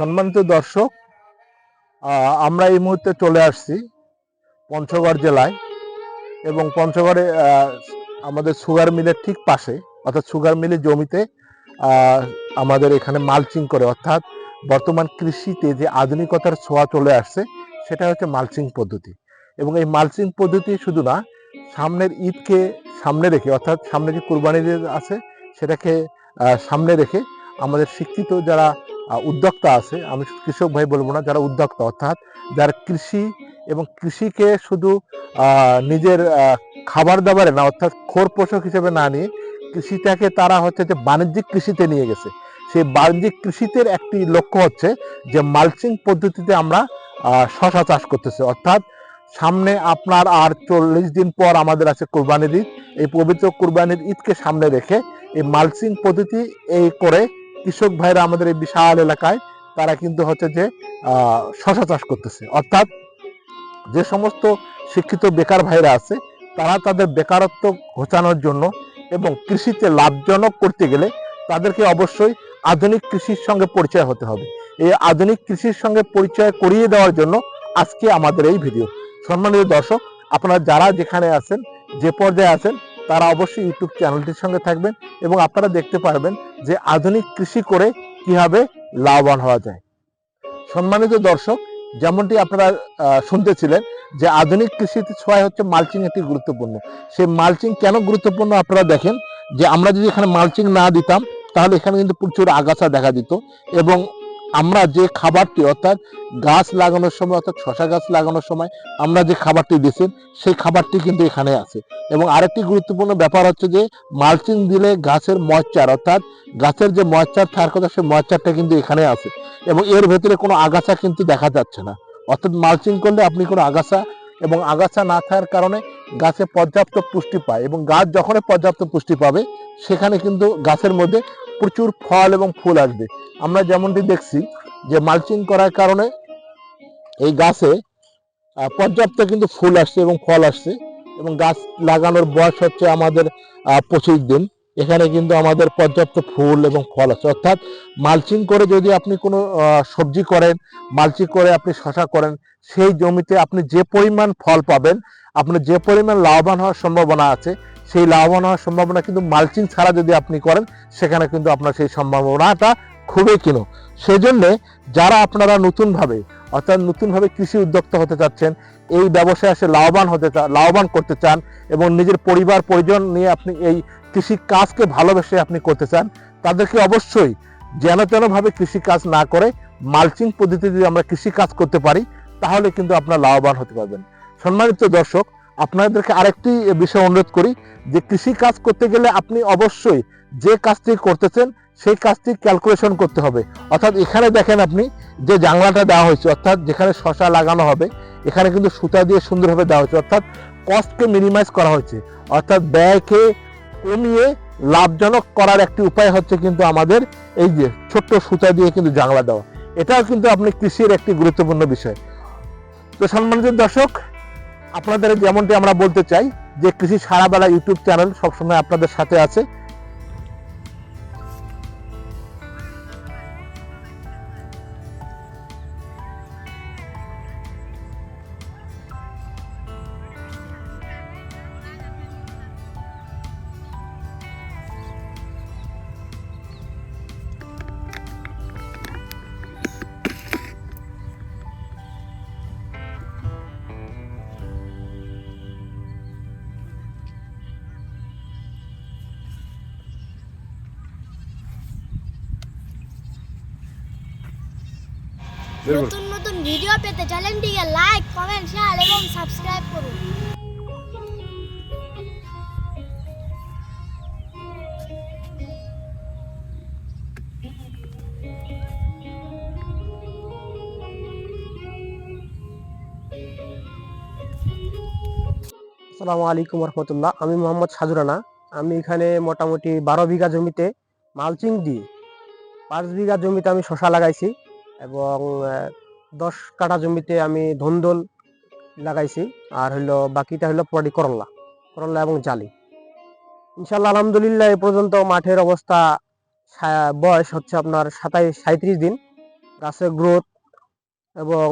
সম্মানিত দর্শক আমরা এই মুহূর্তে চলে আসছি পঞ্চগড় জেলায় এবং পঞ্চগড়ে আমাদের সুগার মিলের ঠিক পাশে, অর্থাৎ সুগার মিলের জমিতে আমাদের এখানে মালচিং করে, অর্থাৎ বর্তমান কৃষিতে যে আধুনিকতার ছোঁয়া চলে আসছে, সেটা হচ্ছে মালচিং পদ্ধতি। এবং এই মালচিং পদ্ধতি শুধু না, সামনের ঈদকে সামনে রেখে, অর্থাৎ সামনে যে কুরবানি আছে, সেটাকে সামনে রেখে আমাদের শিক্ষিত যারা উদ্যোক্তা আছে। আমি কৃষক ভাই বলব না, যারা উদ্যোক্তা, অর্থাৎ যারা কৃষি এবং কৃষিকে শুধু নিজের খাবার দাবারে না, অর্থাৎ খোর পোষক হিসেবে না নিয়ে, কৃষিটাকে তারা হচ্ছে যে বাণিজ্যিক কৃষিতে নিয়ে গেছে। সেই বাণিজ্যিক কৃষিতে একটি লক্ষ্য হচ্ছে যে মালচিং পদ্ধতিতে আমরা শশা চাষ করতেছি। অর্থাৎ সামনে আপনার আর চল্লিশ দিন পর আমাদের আছে কোরবানির ঈদ। এই পবিত্র কোরবানির ঈদকে সামনে রেখে এই মালচিং পদ্ধতি এই করে কৃষক ভাইরা আমাদের এই বিশাল এলাকায়, তারা কিন্তু হচ্ছে যে শশা চাষ করতেছে। অর্থাৎ যে সমস্ত শিক্ষিত বেকার ভাইরা আছে, তারা তাদের বেকারত্ব ঘোচানোর জন্য এবং কৃষিতে লাভজনক করতে গেলে তাদেরকে অবশ্যই আধুনিক কৃষির সঙ্গে পরিচয় হতে হবে। এই আধুনিক কৃষির সঙ্গে পরিচয় করিয়ে দেওয়ার জন্য আজকে আমাদের এই ভিডিও। সম্মানিত দর্শক, আপনারা যারা যেখানে আছেন, যে পর্যায়ে আছেন তারা অবশ্যই ইউটিউব চ্যানেলটির সঙ্গে থাকবেন এবং আপনারা দেখতে পারবেন যে আধুনিক কৃষি করে কীভাবে লাভবান হওয়া যায়। সম্মানিত দর্শক, যেমনটি আপনারা শুনতেছিলেন যে আধুনিক কৃষিতে ছোঁয়ায় হচ্ছে মালচিং একটি গুরুত্বপূর্ণ। সেই মালচিং কেন গুরুত্বপূর্ণ আপনারা দেখেন? যে আমরা যদি এখানে মালচিং না দিতাম, তাহলে এখানে কিন্তু প্রচুর আগাছা দেখা দিত এবং আমরা যে খাবারটি, অর্থাৎ গাছ লাগানোর সময়, অর্থাৎ শশা গাছ লাগানোর সময় আমরা যে খাবারটি দিয়েছেন সেই খাবারটি কিন্তু এখানে আছে। এবং আরেকটি গুরুত্বপূর্ণ ব্যাপার হচ্ছে যে, মালচিং দিলে গাছের ময়চার অর্থাৎ গাছের যে ময়চার থাকার কথা, সেই ময়চারটা কিন্তু এখানে আছে। এবং এর ভেতরে কোনো আগাছা কিন্তু দেখা যাচ্ছে না। অর্থাৎ মালচিং করলে আপনি কোনো আগাছা এবং আগাছা না থাকার কারণে গাছে পর্যাপ্ত পুষ্টি পায় এবং গাছ যখনই পর্যাপ্ত পুষ্টি পাবে, সেখানে কিন্তু গাছের মধ্যে প্রচুর ফল এবং ফুল আসবে। আমরা যেমনটি দেখছি যে মালচিং করার কারণে এই গাছে পর্যাপ্ত কিন্তু ফুল আসছে এবং ফল আসছে এবং গাছ লাগানোর বয়স হচ্ছে আমাদের পঁচিশ দিন। এখানে কিন্তু আমাদের পর্যাপ্ত ফুল এবং ফল আছে। অর্থাৎ মালচিং করে যদি আপনি কোনো সবজি করেন, মালচিং করে আপনি শশা করেন, সেই জমিতে আপনি যে পরিমাণ ফল পাবেন আপনি যে পরিমাণ লাভবান হওয়ার সম্ভাবনা আছে সেই লাভবান হওয়ার সম্ভাবনা কিন্তু মালচিং ছাড়া যদি আপনি করেন, সেখানে কিন্তু আপনার সেই সম্ভাবনাটা খুবই কিন সেই জন্য যারা আপনারা নতুনভাবে, অর্থাৎ নতুনভাবে কৃষি উদ্যোক্তা হতে চাচ্ছেন, এই ব্যবসায় আসে লাভবান হতে চান লাভবান করতে চান এবং নিজের পরিবার, পরিজন নিয়ে আপনি এই কৃষি কাজকে ভালোবেসে আপনি করতে চান, তাদেরকে অবশ্যই যেন তেনভাবে কাজ না করে মালচিং পদ্ধতিতে যদি আমরা কৃষি কাজ করতে পারি, তাহলে কিন্তু আপনার লাভবান হতে পারবেন। সম্মানিত দর্শক, আপনাদেরকে আরেকটি বিষয় অনুরোধ করি যে কৃষি কাজ করতে গেলে আপনি অবশ্যই যে কাজটি করতেছেন, সেই কাজটি ক্যালকুলেশন করতে হবে। অর্থাৎ এখানে দেখেন আপনি যে জাংলাটা দেওয়া হয়েছে, অর্থাৎ যেখানে শশা লাগানো হবে, এখানে কিন্তু সুতা দিয়ে সুন্দরভাবে দেওয়া হয়েছে, অর্থাৎ কস্টকে মিনিমাইজ করা হয়েছে। অর্থাৎ ব্যয়কে কমিয়ে লাভজনক করার একটি উপায় হচ্ছে কিন্তু আমাদের এই যে ছোট্ট সুতা দিয়ে কিন্তু জাংলা দেওয়া। এটাও কিন্তু আপনি কৃষির একটি গুরুত্বপূর্ণ বিষয়। তো সম্মানিত দর্শক, আপনাদের যেমনটি আমরা বলতে চাই যে কৃষি সারাবেলা ইউটিউব চ্যানেল সবসময় আপনাদের সাথে আছে। নতুন নতুন ভিডিও পেতে চ্যানেলটিকে লাইক কমেন্ট শেয়ার এবং সাবস্ক্রাইব করুন। আসসালামু আলাইকুম রহমতুল্লাহ আমি মোহাম্মদ সাজুরানা আমি এখানে মোটামুটি বারো বিঘা জমিতে মালচিং দিয়ে পাঁচ বিঘা জমিতে আমি শশা লাগাইছি। এবং দশ কাটা জমিতে আমি ধন্দল লাগাইছি। আর হইল, বাকিটা হইল পরি করল্লা করল্লা এবং জালি। ইনশাল্লাহ আলহামদুলিল্লাহ, এ পর্যন্ত মাঠের অবস্থা বয়স হচ্ছে আপনার সাতাইশ সাঁত্রিশ দিন। গাছের গ্রোথ এবং